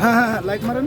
হ্যাঁ হ্যাঁ হ্যাঁ লাইট মারেন।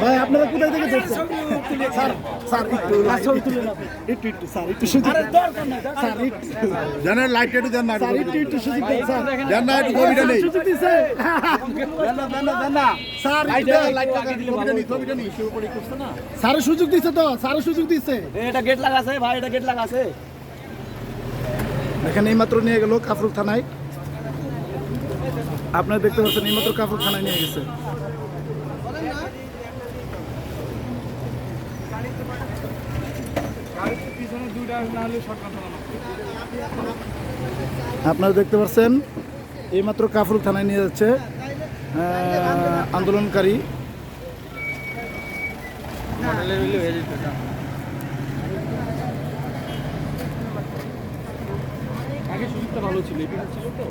ভাই আপনারা কোথায় থেকে দেখছেন? স্যার স্যার একটু একটু একটু স্যার একটু সুযোগ স্যার লাইট একটু দেন না স্যার একটু একটু সুযোগ দেন স্যার। দেন না একটু নেই। সুযোগ দিছে। স্যার সুযোগ দিছে তো স্যারের সুযোগ দিছে। এটা গেট লাগাছে ভাই এটা গেট লাগাছে এখানে এইমাত্র নিয়ে গেল কাফরুল থানায়। আপনারা দেখতে পাচ্ছেন এইমাত্র কাফরুল থানায় নিয়ে গেছে। আপনারা দেখতে পাচ্ছেন, এইমাত্র কাফরুল থানায় নিয়ে যাচ্ছে আন্দোলনকারী। আগে সুযোগটা ভালো ছিল এটা ছিল তো।